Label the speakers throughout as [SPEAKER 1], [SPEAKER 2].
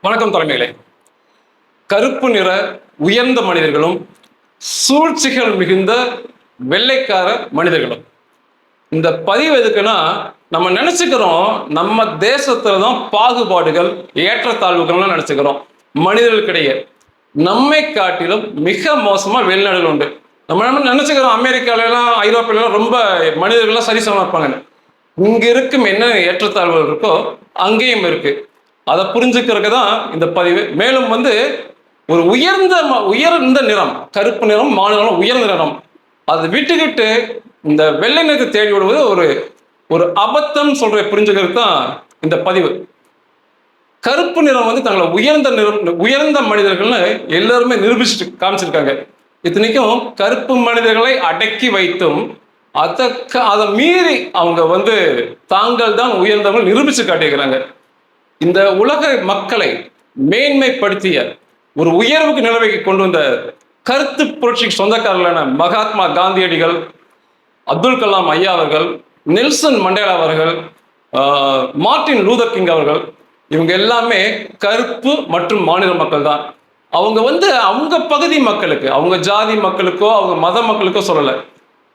[SPEAKER 1] வணக்கம் தலைமைகளே கருப்பு நிற உயர்ந்த மனிதர்களும் சூழ்ச்சிகள் மிகுந்த வெள்ளைக்கார மனிதர்களும். இந்த பதிவு எதுக்குன்னா நம்ம நினைச்சுக்கிறோம் நம்ம தேசத்துல தான் பாகுபாடுகள் ஏற்றத்தாழ்வுகள்லாம் நினைச்சுக்கிறோம். மனிதர்களுக்கிடையே. நம்மை காட்டிலும் மிக மோசமா வெளிநாடுகள் உண்டு. நம்ம என்ன நினைச்சுக்கிறோம் அமெரிக்கால எல்லாம் ஐரோப்பில எல்லாம் ரொம்ப மனிதர்கள்லாம் சரிசமமா இருப்பாங்கன்னு. இங்க இருக்கும் என்ன ஏற்றத்தாழ்வுகள் இருக்கோ அங்கேயும் இருக்கு. அதை புரிஞ்சுக்கிறதுக்கு தான் இந்த பதிவு. மேலும் வந்து ஒரு உயர்ந்த ம- உயர்ந்த நிறம் கருப்பு நிறம் மாநிலம் உயர்ந்த நிறம் அதை விட்டுக்கிட்டு இந்த வெள்ளை நிறத்தை தேடி விடுவது ஒரு ஒரு அபத்தம் சொல்ற புரிஞ்சுக்கிறதுக்கு தான் இந்த பதிவு. கருப்பு நிறம் வந்து தங்களை உயர்ந்த நிறம் உயர்ந்த மனிதர்கள்னு எல்லாருமே நிரூபிச்சுட்டு காமிச்சிருக்காங்க. இத்தனைக்கும் கருப்பு மனிதர்களை அடக்கி வைத்தும் அதற்கு அதை மீறி அவங்க வந்து தாங்கள் தான் உயர்ந்தவங்க நிரூபிச்சு காட்டியிருக்கிறாங்க. இந்த உலக மக்களை மேன்மைப்படுத்திய ஒரு உயர்வுக்கு நிலைமைக்கு கொண்டு வந்த கருத்து புரட்சிக்கு சொந்தக்காரர்களான மகாத்மா காந்தியடிகள் அப்துல் கலாம் ஐயா அவர்கள் நெல்சன் மண்டேலா அவர்கள் மார்டின் மார்ட்டின் லூதர் கிங் அவர்கள் இவங்க எல்லாமே கருப்பு மற்றும் மாநில மக்கள் தான். அவங்க வந்து அவங்க பகுதி மக்களுக்கு அவங்க ஜாதி மக்களுக்கோ அவங்க மத மக்களுக்கோ சொல்லலை.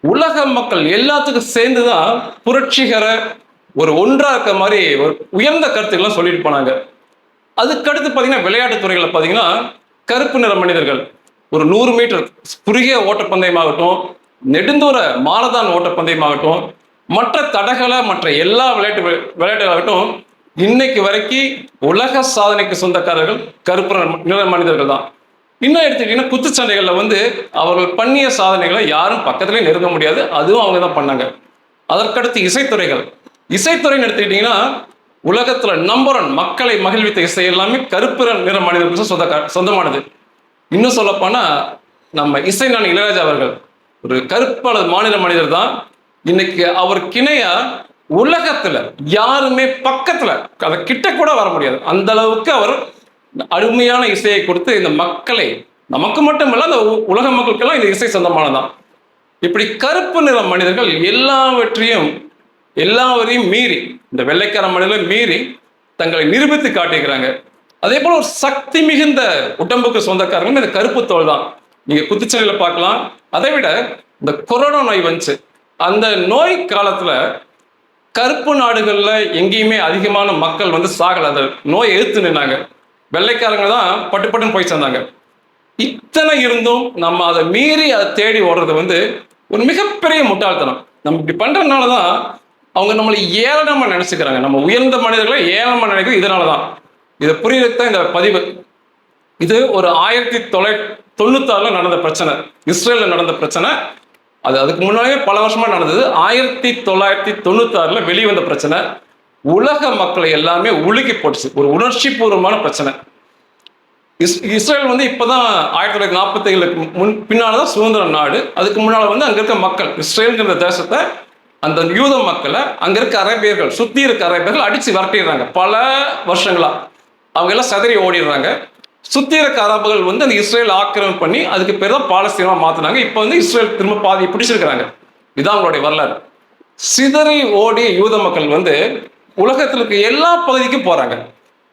[SPEAKER 1] உலக மக்கள் எல்லாத்துக்கும் சேர்ந்து தான் புரட்சிகர ஒரு ஒன்றாக இருக்க மாதிரி ஒரு உயர்ந்த கருத்துக்கள்லாம் சொல்லிட்டு போனாங்க. அதுக்கடுத்து பார்த்தீங்கன்னா விளையாட்டுத் துறைகளை பார்த்தீங்கன்னா கருப்பு நிற மனிதர்கள். ஒரு நூறு மீட்டர் குறுகிய ஓட்டப்பந்தயமாகட்டும் நெடுந்தூர மாரதான் ஓட்டப்பந்தயமாகட்டும் மற்ற தடகள மற்ற எல்லா விளையாட்டு விளையாட்டுகளாகட்டும் இன்னைக்கு வரைக்கும் உலக சாதனைக்கு சொந்தக்காரர்கள் கருப்பு நிற- நிற மனிதர்கள் தான். இன்னும் எடுத்துக்கிட்டீங்கன்னா குத்துச்சண்டைகளில் வந்து அவர்கள் பண்ணிய சாதனைகளை யாரும் பக்கத்துலேயே நெருங்க முடியாது. அதுவும் அவங்க தான் பண்ணாங்க. அதற்கடுத்து இசைத்துறைகள் இசைத்துறைன்னு எடுத்துக்கிட்டிங்கன்னா உலகத்துல நம்பர் ஒன் மக்களை மகிழ்வித்த இசை எல்லாமே கருப்பு நிற மனிதர்களுக்கு சொந்த சொந்தமானது. இன்னும் சொல்லப்போனா நம்ம இசை நான் இளையராஜா அவர்கள் ஒரு கருப்பு மாநில மனிதர் தான். இன்னைக்கு அவர் கிணையா உலகத்துல யாருமே பக்கத்துல அதை கிட்ட கூட வர முடியாது. அந்த அளவுக்கு அவர் அருமையான இசையை கொடுத்து இந்த மக்களை நமக்கு மட்டுமல்ல அந்த உ- உலக மக்களுக்கெல்லாம் இந்த இசை சொந்தமானதான். இப்படி கருப்பு நிற மனிதர்கள் எல்லாவற்றையும் எல்லாவரையும் மீறி இந்த வெள்ளைக்கார மனிதர்களை மீறி தங்களை நிரூபித்து காட்டிக்கிறாங்க அதே போல ஒரு சக்தி மிகுந்த உடம்புக்கு சொந்தக்காரங்க இந்த கருப்பு தோல் தான். நீங்க குத்துச்சண்டையில பார்க்கலாம். அதை விட இந்த கொரோனா நோய் வந்துச்சு. அந்த நோய் காலத்துல கருப்பு நாடுகள்ல எங்கேயுமே அதிகமான மக்கள் வந்து சாகல. அந்த நோய் எதிர்த்து நின்னாங்க. வெள்ளைக்காரங்க தான் பட்டு பட்டுன்னு போய் சேர்ந்தாங்க. இத்தனை இருந்தும் நம்ம அதை மீறி அதை தேடி ஓடுறது வந்து ஒரு மிகப்பெரிய முட்டாள்தனம். நம்ம இப்படி பண்றதுனால தான் அவங்க நம்மளை ஏளனமாக நினச்சிக்கிறாங்க. நம்ம உயர்ந்த மனிதர்களை ஏளனமாக நினைக்கிறது இதனால தான் இதை புரியத்தான் இந்த பதிவு. இது ஒரு ஆயிரத்தி தொள்ளாயிரத்தி தொண்ணூத்தாறுல நடந்த பிரச்சனை. இஸ்ரேலில் நடந்த பிரச்சனை. அது அதுக்கு முன்னாடியே பல வருஷமாக நடந்தது. ஆயிரத்தி தொள்ளாயிரத்தி தொண்ணூத்தாறுல வெளிவந்த பிரச்சனை. உலக மக்களை எல்லாமே உலுக்கி போட்டுச்சு. ஒரு உணர்ச்சி பூர்வமான பிரச்சனை. இஸ் இஸ்ரேல் வந்து இப்போதான் ஆயிரத்தி தொள்ளாயிரத்தி நாற்பத்தி ஏழுக்கு முன் பின்னால் தான் சுதந்திர நாடு. அதுக்கு முன்னால் வந்து அங்கே இருக்க மக்கள் இஸ்ரேலுங்கிற தேசத்தை அந்த யூத மக்களை அங்கே இருக்க அரேபியர்கள் சுற்றி இருக்க அரேபியர்கள் அடித்து விரட்டிடுறாங்க. பல வருஷங்களா. அவங்க எல்லாம் சிதறி ஓடிடுறாங்க. சுற்றி இருக்க அரபுகள் வந்து அந்த இஸ்ரேல் ஆக்கிரமிப்பு பண்ணி அதுக்கு பேர் தான் பாலஸ்தீனமாக மாற்றினாங்க இப்போ வந்து இஸ்ரேல் திரும்ப பாதி பிடிச்சிருக்கிறாங்க. இதுதான் அவங்களுடைய வரலாறு. சிதறி ஓடிய யூத மக்கள் வந்து உலகத்தில் இருக்க எல்லா பகுதிக்கும் போறாங்க.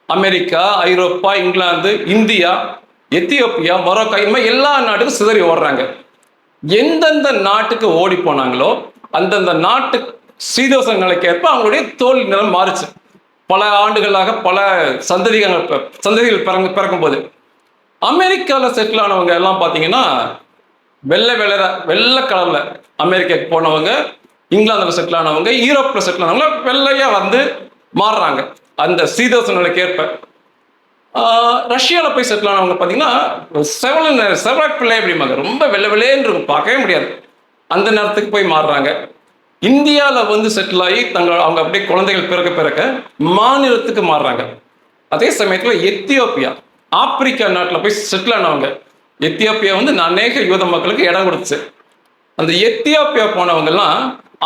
[SPEAKER 1] America Europe England India Ethiopia Morocco இந்த மாதிரி எல்லா நாட்டுக்கும் சிதறி ஓடுறாங்க. எந்தெந்த நாட்டுக்கு ஓடி போனாங்களோ அந்தந்த நாட்டு சீதோச ஏற்ப அவங்களுடைய தோல் நிறம் மாறுச்சு. பல ஆண்டுகளாக பல சந்ததிகள் சந்ததிகள் பிறங்க பிறக்கும் போது அமெரிக்காவில் செட்டில் ஆனவங்க எல்லாம் பார்த்தீங்கன்னா வெள்ளை வெள்ளை வெள்ளை கலரில் அமெரிக்காக்கு போனவங்க இங்கிலாந்தில் செட்டில் ஆனவங்க யூரோப்பில் செட்டில் ஆனவங்க வெள்ளையாக வந்து மாறுறாங்க. அந்த சீதோச ஏற்ப. ரஷ்யாவில் போய் செட்டில் ஆனவங்க பார்த்தீங்கன்னா செவலன் செவலட் பிள்ளை அப்படிம்பாங்க. ரொம்ப வெள்ளை வெள்ளைன்னு இருக்கும். பார்க்கவே முடியாது. அந்த நேரத்துக்கு போய் மாறுறாங்க. இந்தியாவில் வந்து செட்டில் ஆகி தங்கள் அவங்க அப்படியே குழந்தைகள் பிறக்க பிறக்க மாநிலத்துக்கு மாறுறாங்க. அதே சமயத்தில் எத்தியோப்பியா ஆப்பிரிக்கா நாட்டில் போய் செட்டில் ஆனவங்க. எத்தியோப்பியா வந்து அநேக யூத மக்களுக்கு இடம் கொடுத்துச்சு. அந்த எத்தியோப்பியா போனவங்கெல்லாம்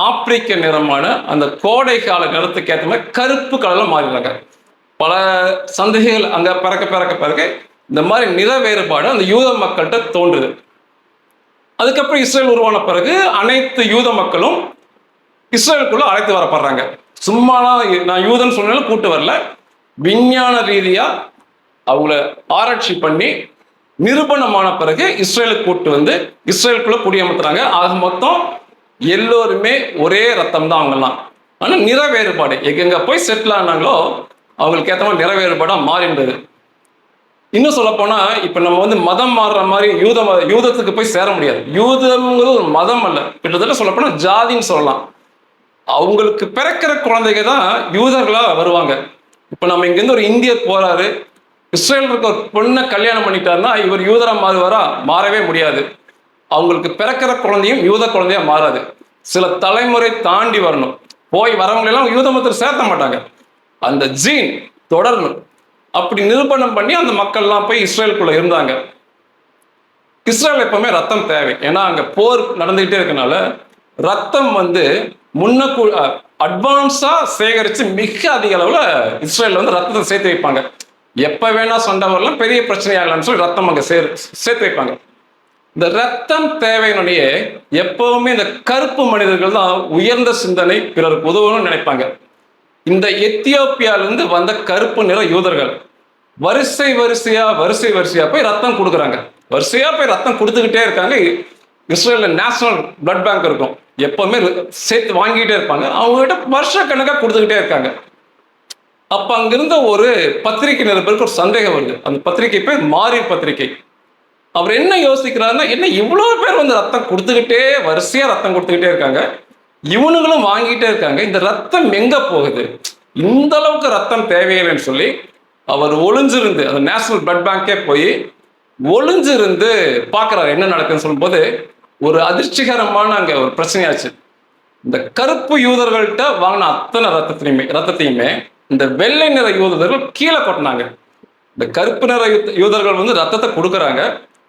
[SPEAKER 1] ஆப்பிரிக்க நிறமான அந்த கோடை கால நிறத்துக்கு ஏற்ற மாதிரி கருப்பு கலரில் மாறிடுறாங்க. பல சந்தேகங்கள் அங்கே பிறக்க பிறக்க பிறக்க இந்த மாதிரி நிற வேறுபாடு அந்த யூத மக்கள்கிட்ட தோன்றுது. அதுக்கப்புறம் இஸ்ரேல் உருவான பிறகு அனைத்து யூத மக்களும் இஸ்ரேலுக்குள்ள அழைத்து வரப்படுறாங்க. சும்மாலாம் நான் யூதன் சொன்னாலும் கூட்டு வரல. விஞ்ஞான ரீதியா அவங்கள ஆராய்ச்சி பண்ணி நிரூபணமான பிறகு இஸ்ரேலுக்கு கூட்டு வந்து இஸ்ரேலுக்குள்ள குடியமர்த்துறாங்க. ஆக மொத்தம் எல்லோருமே ஒரே ரத்தம் தான் அவங்கெல்லாம். ஆனால் நிற வேறுபாடு. எங்கெங்க போய் செட்டில் ஆனாங்களோ அவங்களுக்கு ஏற்ற மாதிரி நிற வேறுபாடாக மாறின்றது. இன்னும் சொல்ல போனா இப்ப நம்ம வந்து மதம் மாறுற மாதிரி யூத மத- யூதத்துக்கு போய் சேர முடியாது. யூதம்ங்கிறது ஒரு மதம் அல்ல. கிட்டத்தட்ட சொல்ல போனா ஜாதின்னு சொல்லலாம். அவங்களுக்கு பிறக்கிற குழந்தைங்க தான் யூதர்களா வருவாங்க. இப்ப நம்ம இங்கிருந்து ஒரு இந்தியர் போறாரு. இஸ்ரேல் இருக்க ஒரு பொண்ணை கல்யாணம் பண்ணிட்டாருன்னா இவர் யூதரா மாறுவாரா? மாறவே முடியாது. அவங்களுக்கு பிறக்கிற குழந்தையும் யூத குழந்தையா மாறாது. சில தலைமுறை தாண்டி வரணும். போய் வரவங்களெல்லாம் யூத மதத்தில் சேர்த்த மாட்டாங்க. அந்த ஜீன் தொடரணும். அப்படி நிரூபணம் பண்ணி அந்த மக்கள்லாம் போய் இஸ்ரேலுக்குள்ளே இருந்தாங்க. இஸ்ரேல் எப்பவுமே ரத்தம் தேவை. ஏன்னா அங்கே போர் நடந்துகிட்டே இருக்கனால ரத்தம் வந்து முன்ன அட்வான்ஸாக சேகரித்து மிக அதிக அளவில் இஸ்ரேல் வந்து ரத்தத்தை சேர்த்து வைப்பாங்க. எப்போ வேணால் சண்டை வரலாம் பெரிய பிரச்சனையாக இல்லைன்னு சொல்லி ரத்தம் அங்கே சேர் சேர்த்து வைப்பாங்க. இந்த ரத்தம் தேவையினுடைய எப்பவுமே இந்த கருப்பு மனிதர்கள் தான் உயர்ந்த சிந்தனை பிறருக்கு உதவணும்னு நினைப்பாங்க. இந்த எத்தியோப்பியாவிலிருந்து வந்த கருப்பு நிற யூதர்கள் வரிசை வரிசையா வரிசை வரிசையா போய் ரத்தம் கொடுக்குறாங்க. வரிசையா போய் ரத்தம் கொடுத்துக்கிட்டே இருக்காங்க. இஸ்ரேல்ல நேஷனல் பிளட் பேங்க் இருக்கும். எப்பவுமே சேர்த்து வாங்கிட்டே இருப்பாங்க. அவங்ககிட்ட வருஷக்கணக்காக வருஷ கொடுத்துக்கிட்டே இருக்காங்க. அப்ப அங்கிருந்த ஒரு பத்திரிகை நிருபருக்கு ஒரு சந்தேகம் வருது. அந்த பத்திரிகை பேர் மாறி பத்திரிகை. அவர் என்ன யோசிக்கிறாருன்னா என்ன இவ்வளோ பேர் வந்து ரத்தம் கொடுத்துக்கிட்டே வரிசையா ரத்தம் கொடுத்துக்கிட்டே இருக்காங்க. இவனுங்களும் வாங்கிட்டே இருக்காங்க. இந்த ரத்தம் எங்க போகுது? இந்த அளவுக்கு ரத்தம் தேவையில்லைன்னு சொல்லி அவர் ஒளிஞ்சிருந்து அந்த நேஷனல் பிளட் பேங்கே போய் ஒளிஞ்சிருந்து பார்க்குறாரு. என்ன நடக்குதுன்னு சொல்லும்போது ஒரு அதிர்ச்சிகரமான அங்கே ஒரு பிரச்சனையாச்சு. இந்த கருப்பு யூதர்கள்ட்ட வாங்கின அத்தனை ரத்தத்தையுமே ரத்தத்தையுமே இந்த வெள்ளை நிற யூதர்கள் கீழே கொட்டினாங்க. இந்த கருப்பு நிற யூதர்கள் வந்து ரத்தத்தை கொடுக்குறாங்க.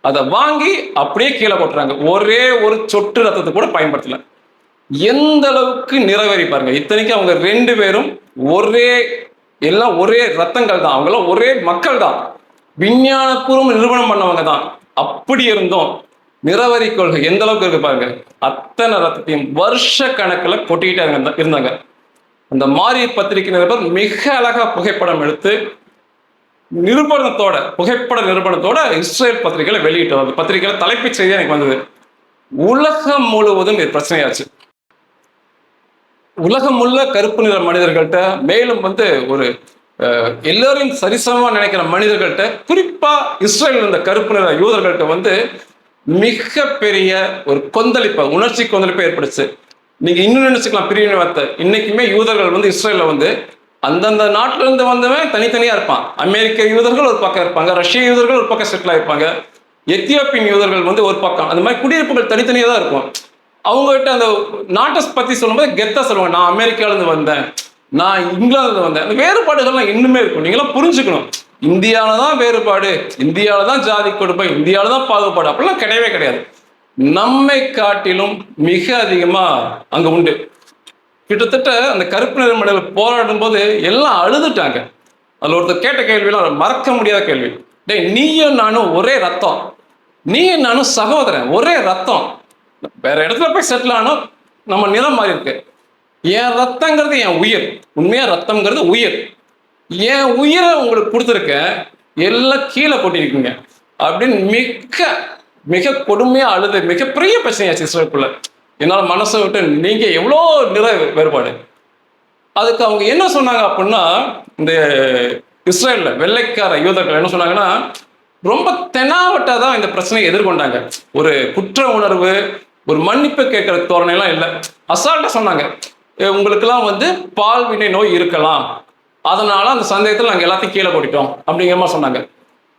[SPEAKER 1] அதை வாங்கி அப்படியே கீழே கொட்டுறாங்க. ஒரே ஒரு சொட்டு ரத்தத்தை கூட பயன்படுத்தலை. எந்த அளவுக்கு நிறைவேறி பாருங்க. இத்தனைக்கும் அவங்க ரெண்டு பேரும் ஒரே எல்லாம் ஒரே ரத்தங்கள் தான். அவங்களாம் ஒரே மக்கள் தான். விஞ்ஞானபூர்வம் நிறுவனம் பண்ணவங்க தான். அப்படி இருந்தோம் நிறவரி கொள்கை எந்த அளவுக்கு இருக்கு பாருங்க. அத்தனை ரத்தத்தையும் வருஷ கணக்கில் கொட்டிக்கிட்டே இருந்தாங்க அந்த மாரி பத்திரிகை நிருபர் மிக அழகா புகைப்படம் எடுத்து நிரூபணத்தோட புகைப்பட நிரூபணத்தோட இஸ்ரேல் பத்திரிகையில வெளியிட்டோம் அந்த பத்திரிகையில தலைப்புச் செய்தி எனக்கு வந்தது. உலகம் முழுவதும் இது பிரச்சனையாச்சு. உலகம் உள்ள கருப்பு நிற மனிதர்கள்ட்ட மேலும் வந்து ஒரு எல்லோரையும் சரிசமமாக நினைக்கிற மனிதர்கள்ட்ட குறிப்பா இஸ்ரேல் இருந்த கருப்பு நிற யூதர்கள்ட்ட வந்து மிகப்பெரிய ஒரு கொந்தளிப்பை உணர்ச்சி கொந்தளிப்பை ஏற்படுச்சு. நீங்க இன்னும் நினைச்சுக்கலாம் வார்த்தை. இன்னைக்குமே யூதர்கள் வந்து இஸ்ரேலில் வந்து அந்தந்த நாட்டுல இருந்து வந்தவன் தனித்தனியா இருப்பான். அமெரிக்க யூதர்கள் ஒரு பக்கம் இருப்பாங்க ரஷ்ய யூதர்கள் ஒரு பக்கம் செட்டில் ஆயிருப்பாங்க. எத்தியோப்பியன் யூதர்கள் வந்து ஒரு பக்கம். அந்த மாதிரி குடியிருப்புகள் தனித்தனியாக தான் இருக்கும். அவங்ககிட்ட அந்த நாட்டை பத்தி சொல்லும்போது கெத்தா சொல்லுவாங்க நான் அமெரிக்காலேருந்து வந்தேன். நான் இங்கிலாந்துல வந்தேன். அந்த வேறுபாடுகள்லாம் இன்னுமே இருக்கும். நீங்களாம் புரிஞ்சுக்கணும். இந்தியாவில் தான் வேறுபாடு இந்தியாவில் தான் ஜாதி கொடுப்பை இந்தியாவில் தான் பாகுபாடு அப்படிலாம் கிடையவே கிடையாது. நம்மை காட்டிலும் மிக அதிகமா அங்க உண்டு. கிட்டத்தட்ட அந்த கருப்பு நிற போராடும் போது எல்லாம் அழுதுட்டாங்க. அதுல ஒருத்தர் கேட்ட கேள்வியெல்லாம் மறக்க முடியாத கேள்வி. டேய் நீயும் நானும் ஒரே ரத்தம். நீயும் நானும் சகோதரன் ஒரே ரத்தம். வேற இடத்துல போய் செட்டில் ஆனால் நம்ம நிலம் மாதிரி இருக்கு. என் ரத்தங்கிறது என் உயிர். உண்மையாக ரத்தம்ங்கிறது உயிர். என் உயிரை உங்களுக்கு கொடுத்துருக்கேன் எல்லாம் கீழே கொட்டிருக்குங்க. அப்படின்னு மிக மிக கொடுமையாக அழுது மிகப்பெரிய பிரச்சனையாச்சு இஸ்ரேலுக்குள்ள. என்னால் மனசை விட்டு நீங்க எவ்வளோ நிற வேறுபாடு. அதுக்கு அவங்க என்ன சொன்னாங்க அப்படின்னா இந்த இஸ்ரேல்ல வெள்ளைக்கார யூதர்கள் என்ன சொன்னாங்கன்னா ரொம்ப தெனாவட்டாக தான் இந்த பிரச்சனையை எதிர்கொண்டாங்க. ஒரு குற்ற உணர்வு ஒரு மன்னிப்பு கேட்கிற தோரணையெல்லாம் இல்லை. அசால்ட்டாக சொன்னாங்க. உங்களுக்கெல்லாம் வந்து பால்வினை நோய் இருக்கலாம். அதனால அந்த சந்தேகத்தில் நாங்கள் எல்லாத்தையும் கீழே கொட்டிட்டோம் அப்படிங்கிற மாதிரி சொன்னாங்க.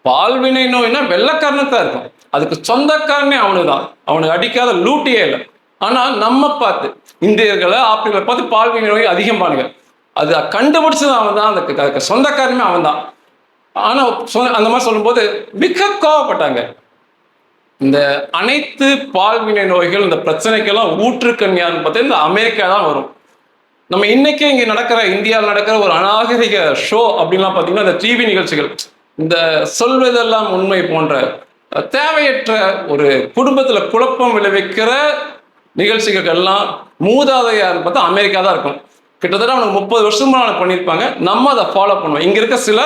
[SPEAKER 1] பால்வினை நோய்னா வெள்ளைக்காரனுக்கு தான் இருக்கும். அதுக்கு சொந்தக்காரனே அவனு தான் அவனுக்கு அடிக்காத லூட்டியே இல்லை. ஆனால் நம்ம பார்த்து இந்தியர்களை ஆப்பிரிக்கலை பார்த்து பால்வினை நோய் அதிகமானுங்க அது கண்டுபிடிச்சது அவன் தான் அதுக்கு அதுக்கு சொந்தக்காரனே அவன் தான் ஆனால் சொ- அந்த மாதிரி சொல்லும்போது மிக கோவப்பட்டாங்க. இந்த அனைத்து பால்வினை நோய்கள் இந்த பிரச்சனைக்கெல்லாம் ஊற்றுக்கண் யாருன்னு பார்த்தா இந்த அமெரிக்கா தான் வரும். நம்ம இன்னைக்கே இங்கே நடக்கிற இந்தியாவில் நடக்கிற ஒரு அநாகரிக ஷோ அப்படின்லாம் பார்த்தீங்கன்னா இந்த டிவி நிகழ்ச்சிகள். இந்த சொல்வதெல்லாம் உண்மை போன்ற தேவையற்ற ஒரு குடும்பத்தில் குழப்பம் விளைவிக்கிற நிகழ்ச்சிகள் எல்லாம் மூதாதையார்னு பார்த்தா அமெரிக்கா தான் இருக்கும். கிட்டத்தட்ட அவனுக்கு முப்பது வருஷமா பண்ணியிருப்பாங்க. நம்ம அதை ஃபாலோ பண்ணுவோம். இங்கே இருக்க சில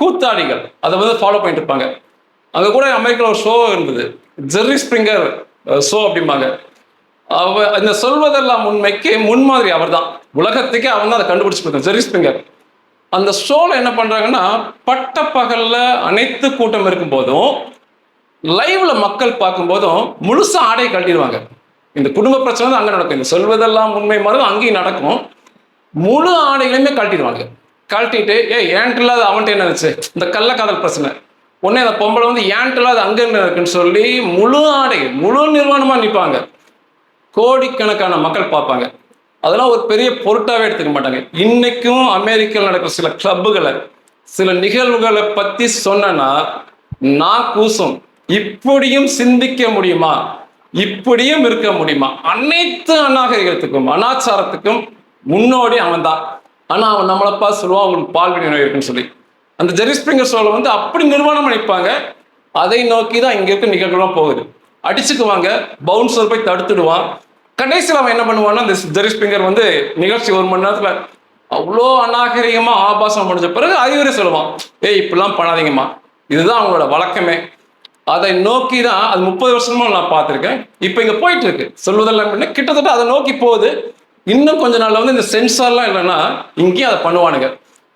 [SPEAKER 1] கூத்தாடிகள் அதை வந்து ஃபாலோ பண்ணிட்டு இருப்பாங்க. அங்க கூட அமெரிக்காவில் ஒரு ஷோ இருந்தது. ஜெர்ரி ஸ்ப்ரிங்கர் ஷோ அப்படிம்பாங்க. அவ இந்த சொல்வதெல்லாம் உண்மைக்கு முன்மாதிரி அவர்தான். உலகத்துக்கே அவன் தான் அதை கண்டுபிடிச்சு கொடுத்தான் ஜெர்ரி ஸ்ப்ரிங்கர் அந்த ஷோல என்ன பண்றாங்கன்னா பட்ட பகல்ல அனைத்து கூட்டம் இருக்கும் போதும் லைவ்ல மக்கள் பார்க்கும்போதும் முழுசா ஆடையை கழட்டிடுவாங்க. இந்த குடும்ப பிரச்சனை தான் அங்கே நடக்கும். இந்த சொல்வதெல்லாம் உண்மை மாதிரி அங்கேயும் நடக்கும். முழு ஆடைகளையுமே கழட்டிடுவாங்க. கழட்டிட்டு ஏ ஏன்ட்டு இல்லாத அவன்கிட்ட என்ன இருந்துச்சு இந்த கள்ளக்காதல் பிரச்சனை. உடனே அந்த பொம்பளை வந்து ஏன்ட்டெல்லாம் அது அங்கே இருக்குன்னு சொல்லி முழு ஆடை முழு நிர்வாணமாக நிற்பாங்க கோடிக்கணக்கான மக்கள் பார்ப்பாங்க. அதெல்லாம் ஒரு பெரிய பொருட்டாவே எடுத்துக்க மாட்டாங்க. இன்னைக்கும் அமெரிக்காவில் நடக்கிற சில கிளப்புகளை சில நிகழ்வுகளை பற்றி சொன்னா நான் கூசும். இப்படியும் சிந்திக்க முடியுமா? இப்படியும் இருக்க முடியுமா? அனைத்து அநாகரிகத்துக்கும் அனாச்சாரத்துக்கும் முன்னோடி அவன் தான் ஆனால் அவன் நம்மளப்பா சொல்லுவான் அவங்களுக்கு பால்வினை நோய் இருக்குன்னு சொல்லி. அந்த ஜெரி ஸ்பிரிங்கர் சோலை வந்து அப்படி நிர்வாணம் அளிப்பாங்க. அதை நோக்கி தான் இங்கே இருக்க நிகழ்வுலாம் போகுது. அடிச்சுக்குவாங்க பவுன்சர் போய் தடுத்துடுவான். கடைசியில் அவன் என்ன பண்ணுவான்னா இந்த ஜெரி ஸ்பிரிங்கர் வந்து நிகழ்ச்சி ஒரு மணி நேரத்தில் அவ்வளோ அநாகரிகமாக ஆபாசம் முடிஞ்ச பிறகு அறிவுரை சொல்லுவான். ஏய் இப்படிலாம் பண்ணாதீங்கம்மா. இதுதான் அவங்களோட வழக்கமே. அதை நோக்கி தான் அது முப்பது வருஷமா நான் பார்த்துருக்கேன். இப்போ இங்கே போயிட்டு இருக்கு சொல்வதெல்லாம் என்ன, கிட்டத்தட்ட அதை நோக்கி போகுது. இன்னும் கொஞ்ச நாள்ல வந்து இந்த சென்சார்லாம் இல்லைன்னா இங்கேயும் அதை பண்ணுவானுங்க.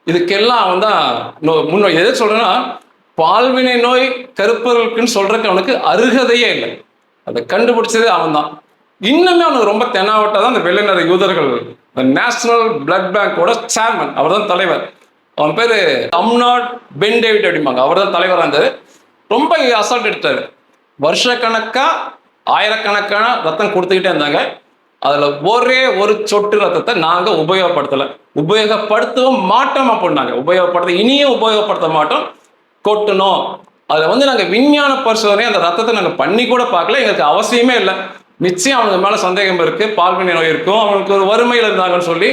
[SPEAKER 1] இதுக்கெல்லாம் அவன் தான் நோ- எது சொல்றேன்னா பால்வினை நோய் கருப்பர்களுக்குன்னு சொல்றதுக்கு அவனுக்கு அருகதையே இல்லை. அதை கண்டுபிடிச்சதே அவன் தான். இன்னுமே அவனுக்கு ரொம்ப தென்னாவட்டா தான் அந்த வெள்ளை நிற யூதர்கள் நேஷனல் பிளட் பேங்கோட சேர்மன் அவர் தான் தலைவர். அவன் பேரு அம்னாட் பென் டேவிட் அப்படிம்பாங்க. அவர் தான் தலைவராக இருந்தாரு. ரொம்ப அசால்ட் எடுத்தாரு வருஷக்கணக்காக ஆயிரக்கணக்கான ரத்தம் கொடுத்துக்கிட்டே இருந்தாங்க. அதுல ஒரே ஒரு சொட்டு ரத்தத்தை நாங்க உபயோகப்படுத்தல. உபயோகப்படுத்தவும் மாட்டோம் அப்படின்னாங்க. உபயோகப்படுத்த இனியும் உபயோகப்படுத்த மாட்டோம். கொட்டணும் அதுல வந்து நாங்க விஞ்ஞான பரிசோதனை அந்த ரத்தத்தை நாங்க பண்ணி கூட பார்க்கல. எங்களுக்கு அவசியமே இல்லை. நிச்சயம் அவங்க மேல சந்தேகம் இருக்கு. பால்வினை நோய் இருக்கும். அவங்களுக்கு ஒரு வறுமையில் இருந்தாங்கன்னு சொல்லி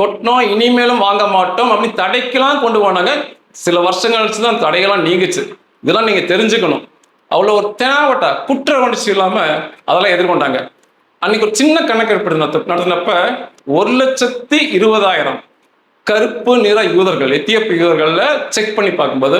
[SPEAKER 1] கொட்டினோம். இனிமேலும் வாங்க மாட்டோம் அப்படின்னு தடைக்கெல்லாம் கொண்டு போனாங்க. சில வருஷங்கள் கழிச்சு தான் தடைகள்லாம் நீங்குச்சு. இதெல்லாம் நீங்க தெரிஞ்சுக்கணும். அவ்வளோ ஒரு தேவட்டா குற்ற உணர்ச்சி இல்லாம அதெல்லாம் எதிர்கொண்டாங்க. அன்னைக்கு ஒரு சின்ன கணக்கெடுப்பு நடத்த- நடத்தினப்ப ஒரு லட்சத்தி இருபதாயிரம் கருப்பு நிற யூதர்கள் எத்தியோப்பிய யூதர்கள்ல செக் பண்ணி பார்க்கும்போது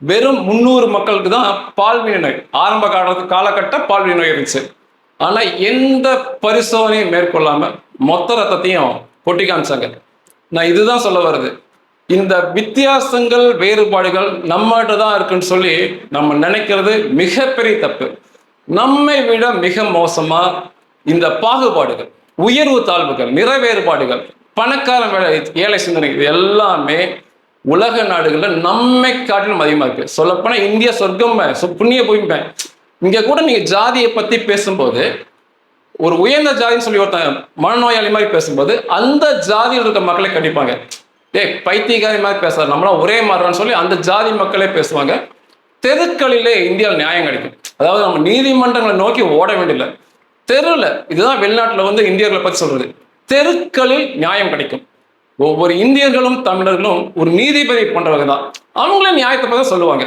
[SPEAKER 1] வெறும் முந்நூறு மக்களுக்கு தான் பால்வினை நோய். ஆரம்ப காலத்து காலகட்ட பால்வினை நோய் இருந்துச்சு. ஆனால் எந்த பரிசோதனையும் மேற்கொள்ளாமல் மொத்த ரத்தத்தையும் கொட்டி காமிச்சாங்க. நான் இதுதான் சொல்ல வருது இந்த வித்தியாசங்கள் வேறுபாடுகள் நம்மகிட்ட தான் இருக்குன்னு சொல்லி நம்ம நினைக்கிறது மிகப்பெரிய தப்பு. நம்மை விட மிக மோசமாக இந்த பாகுபாடுகள் உயர்வு தாழ்வுகள் நிறைவேறுபாடுகள் பணக்கார ஏழை சிந்தனை இது எல்லாமே உலக நாடுகளில் நம்மை காட்டிலும் அதிகமாக இருக்கு. சொல்லப்போனால் இந்திய சொர்க்கம் புண்ணிய பூமிப்பேன் இங்கே கூட நீங்கள் ஜாதியை பற்றி பேசும்போது ஒரு உயர்ந்த ஜாதின்னு சொல்லி ஒருத்தன் மனநோயாளி மாதிரி பேசும்போது அந்த ஜாதியில் இருக்க மக்களை கண்டிப்பாங்க. ஏ பைத்தியகாரி மாதிரி பேசாது நம்மளாம் ஒரே மாதிரின்னு சொல்லி அந்த ஜாதி மக்களே பேசுவாங்க. தெருக்களிலே இந்தியாவில் நியாயம் கிடைக்கும். அதாவது நம்ம நீதிமன்றங்களை நோக்கி ஓட வேண்டியதில்லை. தெருவில் இதுதான் வெளிநாட்டில் வந்து இந்தியர்களை பற்றி சொல்றது. தெருக்களில் நியாயம் கிடைக்கும். ஒவ்வொரு இந்தியர்களும் தமிழர்களும் ஒரு நீதிபதி போன்றவங்க தான். அவங்களே நியாயத்தை பற்றி சொல்லுவாங்க.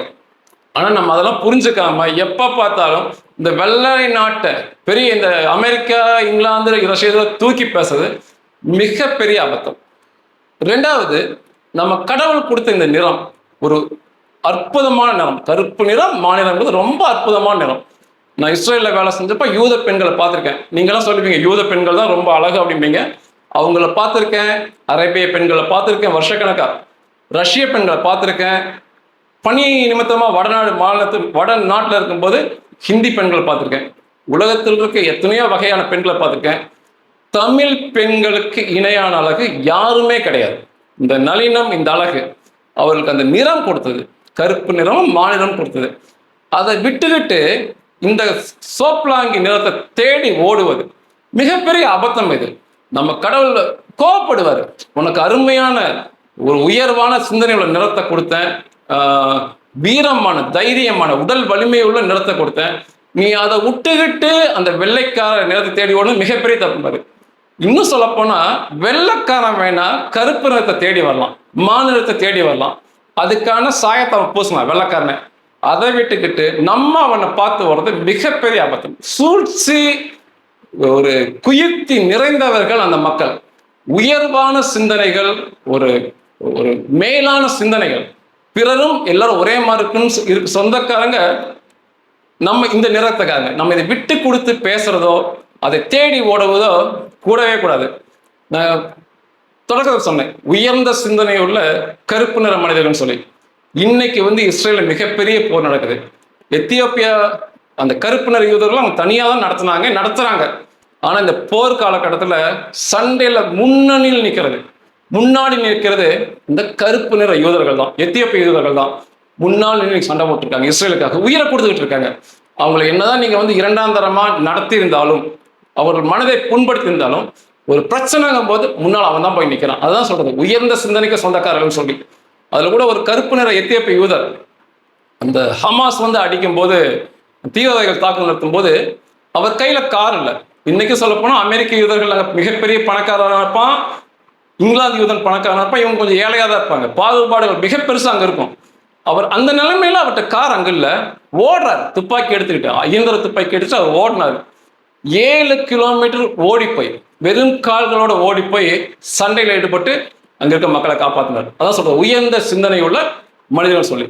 [SPEAKER 1] ஆனால் நம்ம அதெல்லாம் புரிஞ்சுக்காம எப்போ பார்த்தாலும் இந்த வெள்ளை நாட்டை பெரிய இந்த அமெரிக்கா இங்கிலாந்து ரஷ்யா தூக்கி பேசுறது மிகப்பெரிய அபத்தம். ரெண்டாவது நம்ம கடவுள் கொடுத்த இந்த நிறம் ஒரு அற்புதமான நிறம். கருப்பு நிறம் மாநிலங்கிறது ரொம்ப அற்புதமான நிறம். நான் இஸ்ரேலில் வேலை செஞ்சப்ப யூத பெண்களை பார்த்துருக்கேன். நீங்களாம் சொல்லுவீங்க யூத பெண்கள் தான் ரொம்ப அழகு அப்படிம்பீங்க. அவங்கள பார்த்துருக்கேன் அரேபிய பெண்களை பார்த்துருக்கேன் வருஷக்கணக்காக ரஷ்ய பெண்களை பார்த்துருக்கேன். பணி நிமித்தமாக வடநாடு மாநிலத்து வட நாட்டில் இருக்கும்போது ஹிந்தி பெண்களை பார்த்துருக்கேன். உலகத்தில் இருக்க எத்தனையோ வகையான பெண்களை பார்த்துருக்கேன். தமிழ் பெண்களுக்கு இணையான அழகு யாருமே கிடையாது. இந்த நளினம் இந்த அழகு அவர்களுக்கு அந்த நிறம் கொடுத்தது. கருப்பு நிறம் மாநிலம் கொடுத்தது. அதை விட்டுக்கிட்டு இந்த சோப்லாங்கி நிலத்தை தேடி ஓடுவது மிகப்பெரிய அபத்தம் இது. நம்ம கடவுள் கோவப்படுவார். உனக்கு அருமையான ஒரு உயர்வான சிந்தனை உள்ள நிறத்தை கொடுத்தேன் வீரமான தைரியமான உடல் வலிமை உள்ள நிறத்தை கொடுத்தேன். நீ அதை விட்டுக்கிட்டு அந்த வெள்ளைக்கார நிறத்தை தேடி ஓடணும் மிகப்பெரிய தப்பு இன்னும் சொல்ல போனா வெள்ளைக்காரன் வேணா கருப்பு நிறத்தை தேடி வரலாம் மாநிலத்தை தேடி வரலாம். அதுக்கான சாயத்தை அவன் பூசலாம் வெள்ளைக்காரனை. அதை விட்டுக்கிட்டு நம்ம அவனை பார்த்து வர்றது மிகப்பெரிய அபத்தம் சூழ்ச்சி ஒரு குயுக்தி நிறைந்தவர்கள் அந்த மக்கள். உயர்வான சிந்தனைகள் ஒரு ஒரு மேலான சிந்தனைகள். பிறரும் எல்லாரும் ஒரே மாதிரி இருக்குன்னு சொ- சொந்தக்காரங்க நம்ம இந்த நிறத்துக்காக நம்ம இதை விட்டு கொடுத்து பேசுறதோ அதை தேடி ஓடுவதோ கூடவே கூடாது. நான் தொடக்கத்தில் சொன்னேன் உயர்ந்த சிந்தனை உள்ள கருப்பு நிற மனிதர்கள்னு சொல்லி. இன்னைக்கு வந்து இஸ்ரேல மிகப்பெரிய போர் நடக்குது. எத்தியோப்பியா அந்த கருப்பு யூதர்கள் அவங்க தனியாக தான் நடத்துனாங்க நடத்துறாங்க. ஆனால் இந்த போர் காலகட்டத்தில் சண்டையில் முன்னணியில் நிற்கிறது முன்னாடி நிற்கிறது இந்த கருப்பு நிற யூதர்கள் தான் எத்தியோப்பிய யூதர்கள் தான். முன்னாள் சண்டை போட்டிருக்காங்க இஸ்ரேலுக்காக உயிரை கொடுத்துக்கிட்டு இருக்காங்க. அவங்களை என்னதான் நீங்கள் வந்து இரண்டாம் தரமாக நடத்தியிருந்தாலும் அவர்கள் மனதை புண்படுத்தியிருந்தாலும் ஒரு பிரச்சனைங்கும் போது முன்னால் அவன் தான் போய் நிற்கிறான் அதுதான் சொல்றது உயர்ந்த சிந்தனைக்கு சொந்தக்காரர்கள் சொல்லி. அதில் கூட ஒரு கருப்பு நிற எத்தியோப்பிய யூதர். அந்த ஹமாஸ் வந்து அடிக்கும் போது தீவிரவாதிகள் தாக்குதல் நடத்தும் போது அவர் கையில் கார் இல்லை. இன்னைக்கு சொல்லப்போனால் அமெரிக்க யூதர்கள் மிகப்பெரிய பணக்காரராக இருப்பான். இங்கிலாந்து யூதன் பணக்காரனாக இருப்பான். இவங்க கொஞ்சம் ஏழையாக தான் இருப்பாங்க. பாகுபாடுகள் மிக பெருசாக அங்கே இருக்கும். அவர் அந்த நிலைமையில அவர்கிட்ட கார் அங்கே இல்லை. ஓடுறார். துப்பாக்கி எடுத்துக்கிட்டு. இயந்திர துப்பாக்கி எடுத்து அவர் ஓடினார். ஏழு கிலோமீட்டர் ஓடி போய் வெறும் கால்களோட ஓடி போய் சண்டையில் ஈடுபட்டு அங்க இருக்க மக்களை காப்பாற்றினார் அதான் சொல்றது உயர்ந்த சிந்தனை உள்ள மனிதர்கள் சொல்லி.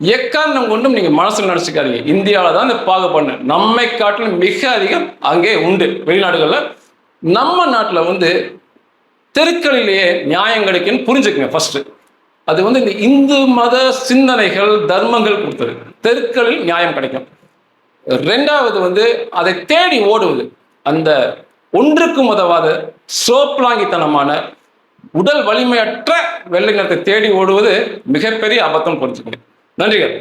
[SPEAKER 1] எக்காரணம் கொண்டும் நீங்க மனசுல நினைச்சுக்காதீங்க. இந்தியாவில தான் இந்த பாகுபாடு. நம்மை காட்டிலும் மிக அதிகம் அங்கே உண்டு வெளிநாடுகள்ல. நம்ம நாட்டில் வந்து தெருக்களிலேயே நியாயம் கிடைக்குன்னு புரிஞ்சுக்குங்க ஃபர்ஸ்ட் அது வந்து இந்த இந்து மத சிந்தனைகள் தர்மங்கள் கொடுத்தது. தெருக்களில் நியாயம் கிடைக்கும். ரெண்டாவது வந்து அதை தேடி ஓடுவது. அந்த ஒன்றுக்கு மதவாத சோப்லாங்கித்தனமான உடல் வலிமையற்ற வெள்ளை நிறத்தை தேடி ஓடுவது மிகப்பெரிய ஆபத்தம் புரிஞ்சுக்கணும் நன்றிகள்.